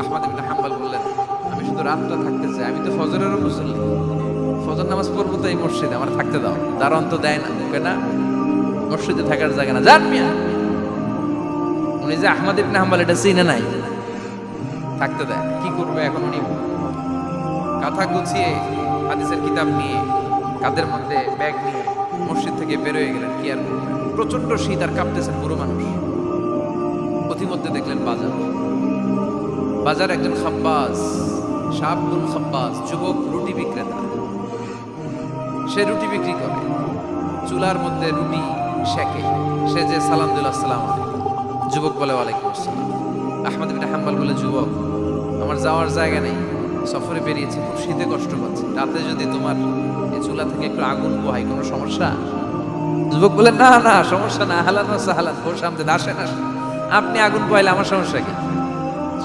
আহমদ ইবনে হাম্বল বললেন, আমি শুধু রাতটা থাকতে চাই, আমি তো ফজরেরও ফজর নামাজ পড়ব মসজিদে, আমার থাকতে দাও। দারোয়ান তো দেয় না কেন মসজিদে থাকার জায়গা না। যান মিয়া। উনি যে আহমদ ইবনে হাম্বল, এটা চিনে নাই। থাকতে দেয়। কি করবে এখন উনি? কাঁথা গুছিয়ে হাদিসের কিতাব নিয়ে কাদের মধ্যে ব্যাগ নিয়ে মসজিদ থেকে বেরোয় গেলেন। কি আর প্রচণ্ড শীত আর কাঁপতেছেন পুরো মানুষ। পথিমধ্যে দেখলেন বাজার। বাজার একজন খাব্বাস সাবগুন খাব্বাস যুবক, রুটি বিক্রেতা। সে রুটি বিক্রি করে। চুলার মধ্যে রুটি শেখে সে যে সালাম দিল যুবক বলে, ওয়ালাইকুম আসসালাম। আহমদ বিন হাম্বাল বলে, যুবক, আমার যাওয়ার জায়গা নেই। সফরে বেরিয়েছি, খুব শীতে কষ্ট পাচ্ছি। রাতে যদি তোমার এই চুলা থেকে একটু আগুন পোহাই কোনো সমস্যা? যুবক বলে, না না, সমস্যা না। হালান সাহালান ওর সামনে আসেন আসেন। আপনি আগুন পোহাইলে আমার সমস্যা কি?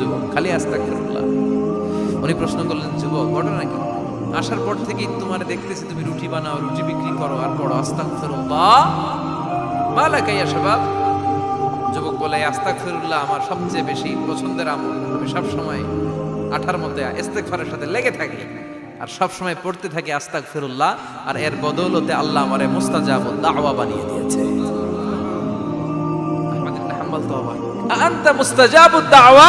যুবক, খালি আস্তাগফিরুল্লাহ। উনি প্রশ্ন করলেন, যুবক, ঘটনা কি? আসার পর থেকেই তোমার দেখতেছি তুমি রুটি বানাও, রুটি বিক্রি করো আর পড়ো মালাকা ইয়া শাবাব। যুবক বলে, আস্তাগফিরুল্লাহ আমার সবচেয়ে বেশি পছন্দের আমল। আমি সব সময় আঠার মধ্যে ইস্তেগফারের সাথে লেগে থাকি আর সব সময় পড়তে থাকি আস্তাগফিরুল্লাহ আর এর বদৌলতে আল্লাহ আমারে মুস্তাজাবুদ দাওয়া বানিয়ে দিয়েছে। ইবনে হাম্বল তো অবাক। আনতা মুস্তাজাবুদ দাওয়া?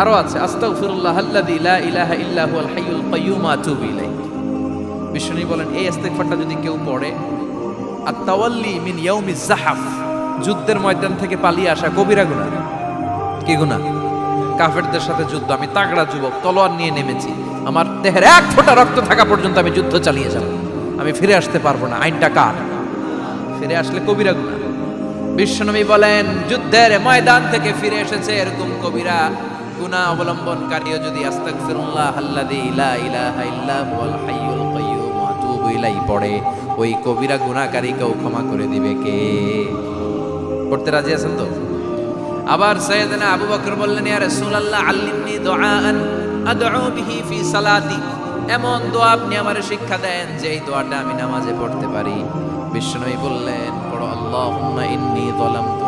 আরও আছে, আস্তাগফিরুল্লাহ আল্লাযী লা ইলাহা ইল্লা হুয়াল হাইয়ুল কাইয়্যুম, আতুবু বিষ্ণু বলেন, এই ইস্তেগফারটা যদি কেউ পড়ে আর তাওয়াল্লি মিন ইয়াউমি জাহাফ যুদ্ধের ময়দান থেকে পালিয়ে আসা কবিরা গুনাহ কি গুনাহ কাফেরদের সাথে যুদ্ধ, আমি তাগড়া যুবক, তলোয়ার নিয়ে নেমেছি, আমার দেহের এক ফোঁটা রক্ত থাকা পর্যন্ত আমি যুদ্ধ চালিয়ে যাব। আমি ফিরে আসতে পারব না, আইনটা কার? ফিরে আসলে কবিরা গুনাহ বিশ্বনবী বলেন, যুদ্ধের ময়দান থেকে ফিরে এসেছে এরকম কবিরা। গুনাহ অবলম্বনকারীও যদি আস্তাগফিরুল্লাহ আল্লাযী লা ইলাহা ইল্লা হুয়াল হাইয়ুল আতুবু ইলাইহি পড়ে, ওই কবিরা গুনাহকারীকেও ক্ষমা করে দিবে কে? পড়তে রাজি আছেন তো? আবার সৈয়দনা আবু বকর বললেন, ইয়া রাসূলুল্লাহ, আল্লিমনি দুআআন আদউ বিহি ফি সালাতি। এমন দোয়া আপনি আমারে শিক্ষা দেন যে এই দোয়াটা আমি নামাজে পড়তে পারি। বিশ্বনবী বললেন, পড়ো, আল্লাহুম্মা ইন্নী যালামতু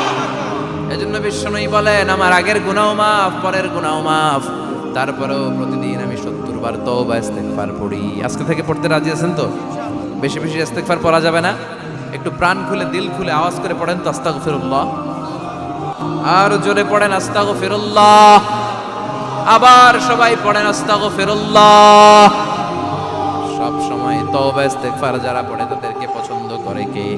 এজন্য বিশ্বনবী বলেন, আমার আগের গুনাহ মাফ, পরের গুনাহ মাফ। তারপরেও প্রতিদিন আমি সত্তর বার তওবা, ইস্তেগফার পড়ি। আজকে থেকে পড়তে রাজি আছেন তো? বেশি বেশি ইস্তেগফার পড়া যাবে না? একটু প্রাণ খুলে, দিল খুলে আওয়াজ করে পড়েন তো, আস্তাগফিরুল্লাহ। আর জোরে পড়েন, আস্তাগফিরুল্লাহ। আবার সবাই পড়েন, আস্তাগফিরুল্লাহ। সব সময় তওবা, ইস্তেগফার যারা পড়ে, তাদেরকে পছন্দ করে কে?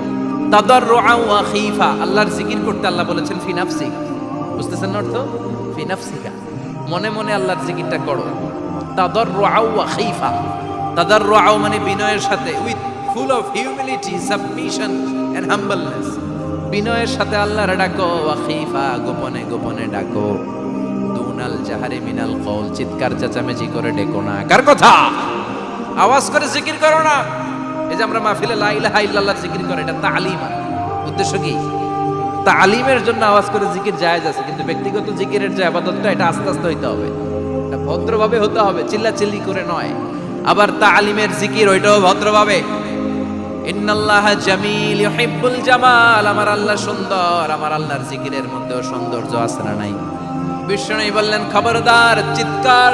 তাদাররুআ ওয়া খীফা। আল্লাহর জিকির করতে আল্লাহ বলেছেন, ফি নাফসিক বুঝতেছেন না অর্থ? ফি নাফসিকা। মনে মনে আল্লাহর জিকিরটা করো। তাদাররুআ ওয়া খীফা। তাদাররুআ মানে বিনয়ের সাথে, with full of humility, submission and humbleness. বিনয়ের সাথে আল্লাহর ডাকো, ওয়া খীফা, গোপনে গোপনে ডাকো। দুনাল জাহারে মিনাল কওল, চিৎকার চেঁচামেচি করে ডেকো না। কার কথা? আওয়াজ করে জিকির করো না। এই যে আমরা মাহফিলে লা ইলাহা ইল্লাল্লাহ জিকির করে, এটা তালিম উদ্দেশ্য কি? তালিমের জন্য আওয়াজ করে জিকির জায়েজ আছে, কিন্তু ব্যক্তিগত জিকিরের যে আবাদতটা, এটা আস্তে আস্তে হইতে হবে। এটা ভদ্রভাবে হতে হবে চিল্লা চিল্লি করে নয়। আবার তালিমের জিকির, ওইটাও ভদ্রভাবে। ইন্নাল্লাহ জামিল ইউহিব্বুল জামাল, আমার আল্লাহ সুন্দর, আমার আল্লাহর জিকিরের মধ্যেও সৌন্দর্য আছে না নাই? বিষ্ণু বললেন, খবরদার, চিৎকার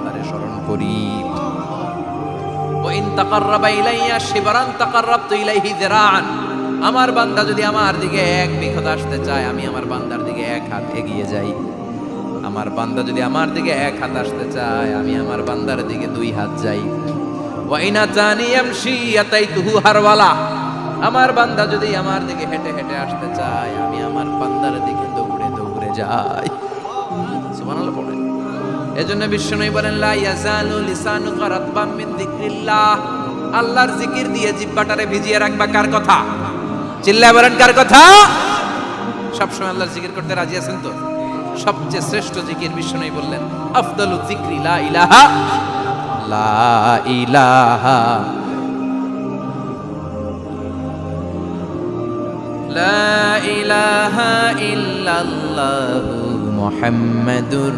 স্মরণ করি। আমার বান্দা যদি আমার দিকে এক বিঘত আসতে চায়, আমি আমার বান্দার দিকে এক হাত এগিয়ে যাই। আমার বান্দা যদি আমার দিকে এক হাত আসতে চায়, আমি আমার বান্দার দিকে দুই হাত যাই। ওয়াইনা জানি আমশি আতাইতুহু হারওয়ালা। আমার বান্দা যদি আমার দিকে হেঁটে হেঁটে আসতে চায়, আমি আমার বান্দার দিকে দৌড়ে দৌড়ে যাই। পড়েন এজন্য বিষ্ণু বলেন, লা ইয়াজালু লিসানুকা রাতবাম মিন যিকরিল্লাহ। আল্লাহর জিকির দিয়ে জিহ্বাটারে ভিজিয়ে রাখবা কার কথা? চিল্লায় বলেন, কার কথা? সবসময় আল্লাহর জিকির করতে রাজি আছেন তো? সবচেয়ে শ্রেষ্ঠ জিকির বিষ্ণু বললেন, আফদালু যিকরি, লা ইলাহা লা ইলাহা লা ইলাহা ইল্লাল্লাহু মুহাম্মাদুর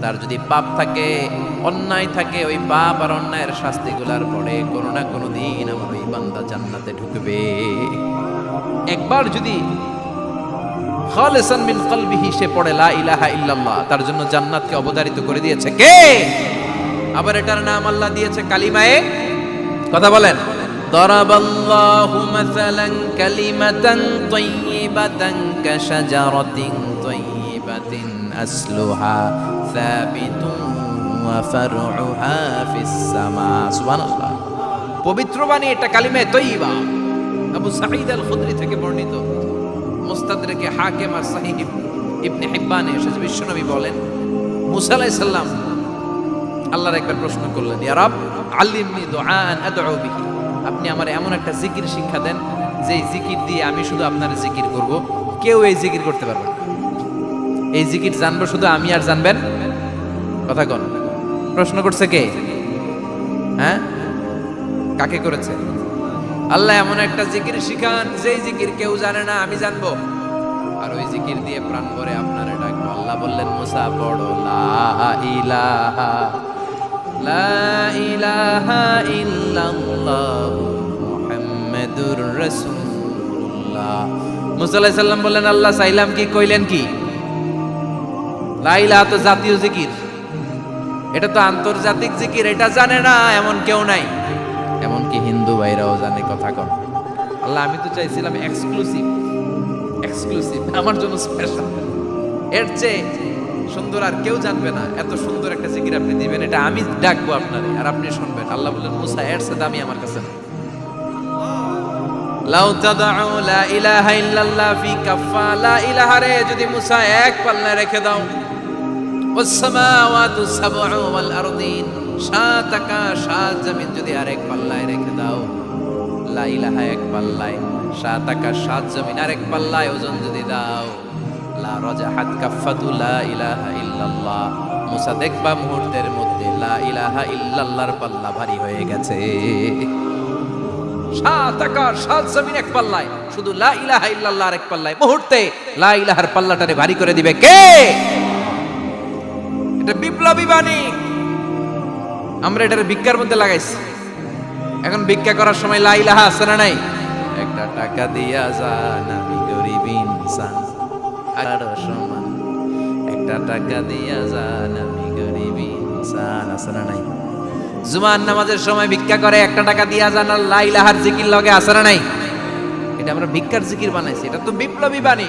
তার যদি পাপ থাকে, অন্যায় থাকে, ওই পাপ আর অন্যায়ের শাস্তিগুলার পরে কোনো না কোনো দিন আমার ওই বান্দা জান্নাতে ঢুকবে। একবার যদি খালেসান মিন কলবিহি সে পড়ে, লা ইলাহা ইল্লাল্লাহ, তার জন্য জান্নাতকে অবতারিত করে দিয়েছে। কে? আবার এটার নাম আল্লাহ দিয়েছে কালিমায়ে কথা বলেন। দরাবাল্লাহু মাসালান কালিমাতান তাইয়িবাতান কাশাজারাতিন তাইয়িবাতিন আসলুহা। ثابت وفرعها في السماء سبحان الله পবিত্র বাণী এটা কালিমে তৈবা আবু সাঈদ আল খুদরি থেকে বর্ণিত মুস্তাদরেকে হাকিম আর সাহিহ ইবনে হিব্বানে এসেছে বিশ্বনবী বলেন মুসা আলাইহিস সালাম আল্লাহর একবার প্রশ্ন করলেন ইয়া রব আল্লিমনি দুআন আদউ বিহি আপনি আমার এমন একটা জিকির শিক্ষা দেন যে জিকির দিয়ে আমি শুধু আপনার জিকির করব কেউ এই জিকির করতে পারবে না এই জিকির জানব শুধু আমি আর জানবেন? কথা কন। প্রশ্ন করছে কে? হ্যাঁ? কাকে করেছে? আল্লাহ এমন একটা জিকির শিখান, যেই জিকির কেউ জানে না, আমি জানব। আর ওই জিকির দিয়ে প্রাণ ভরে আপনারা ডাকবো। আল্লাহ বললেন, মুসা বড় লা ইলাহা লা ইলাহা মুসা বললেন, আল্লাহ চাইলাম কি, কইলেন কি? লা ইলাহা তো জাতীয় জিকির। এটা তো আন্তর্জাতিক জিকির এটা জানে না এমন কেউ নাই। এমনকি হিন্দু ভাইরাও জানে কথা কন? আল্লাহ আমি তো চাইছিলাম এক্সক্লুসিভ এক্সক্লুসিভ আমার জন্য স্পেশাল এর চেয়ে সুন্দর আর কেউ জানবে না এত সুন্দর একটা জিকির আপনি দিবেন এটা আমি ডাকবো আপনারে আর আপনি শুনবেন। আল্লাহ বললেন মুসা এর সাথে আমি আমার কাছে না লাউ তাদউ লা ইলাহা ইল্লাল্লাহ ফি কাফা লা ইলাহা রে যদি মুসা এক পাল্লায় রেখে দাও। والسماوات السبع والأرضين সাত আকাশ সাত জমিন যদি আরেক পাল্লায় রেখে দাও লা ইলাহা এক পাল্লায় সাত আকাশ সাত জমিন আরেক পাল্লায় ওজন যদি দাও লা রাজাহাত কাফাতু লা ইলাহা ইল্লাল্লাহ মুসা দেখবা মুহূর্তের মধ্যে লা ইলাহা ইল্লাল্লাহর পাল্লা ভারী হয়ে গেছে সাত আকাশ সাত জমিন এক পাল্লায় শুধু লা ইলাহা ইল্লাল্লাহর এক পাল্লায় মুহূর্তে লা ইলাহার পাল্লাটারে ভারী করে দিবে কে এটা বিপ্লবী বাণী। আমরা এটার ভিক্ষার মধ্যে লাগাইছি। এখন ভিক্ষা করার সময় লা ইলাহা আছে না নাই? একটা টাকা দিয়া যান, আমি গরিব ইনসান। আর সমান। একটা টাকা দিয়া যান, আমি গরিব ইনসান। আছে না নাই? জুমার নামাজের সময় ভিক্ষা করে, একটা টাকা দিয়া যান আর লা ইলাহার জিকির লগে আছে না নাই? এটা আমরা ভিক্ষার জিকির বানাইছি। এটা তো বিপ্লবী বাণী।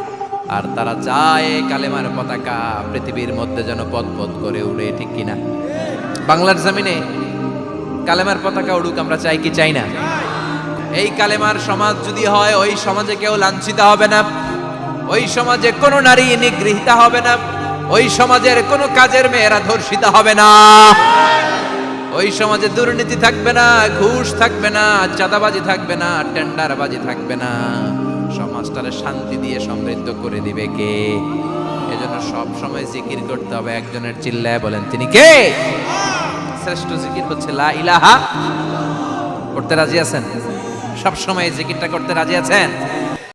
আর তারা চায় কালেমার পতাকা পৃথিবীর মধ্যে যেন পথ পথ করে উড়ে, ঠিক কিনা বাংলার জমিনে কালেমার পতাকা উড়ুক, আমরা চাই কি চাই না? এই কালেমার সমাজ যদি হয়, ওই সমাজে কেউ লাঞ্ছিত হবে না। ওই সমাজে কোনো নারী নিগৃহীত হবে না। ওই সমাজের কোনো কাজের মেয়েরা ধর্ষিত হবে না। ওই সমাজে দুর্নীতি থাকবে না, ঘুষ থাকবে না, চাঁদাবাজি থাকবে না, টেন্ডারবাজি থাকবে না। সমাজটারে শান্তি দিয়ে সমৃদ্ধ করে দিবে কে? এজন্য সব সময় জিকির করতে হবে, একজনের চিল্লায় বলেন, তিনি কে? শ্রেষ্ঠ জিকির হচ্ছে লা ইলাহা। করতে রাজি আছেন? সব সময় জিকিরটা করতে রাজি আছেন?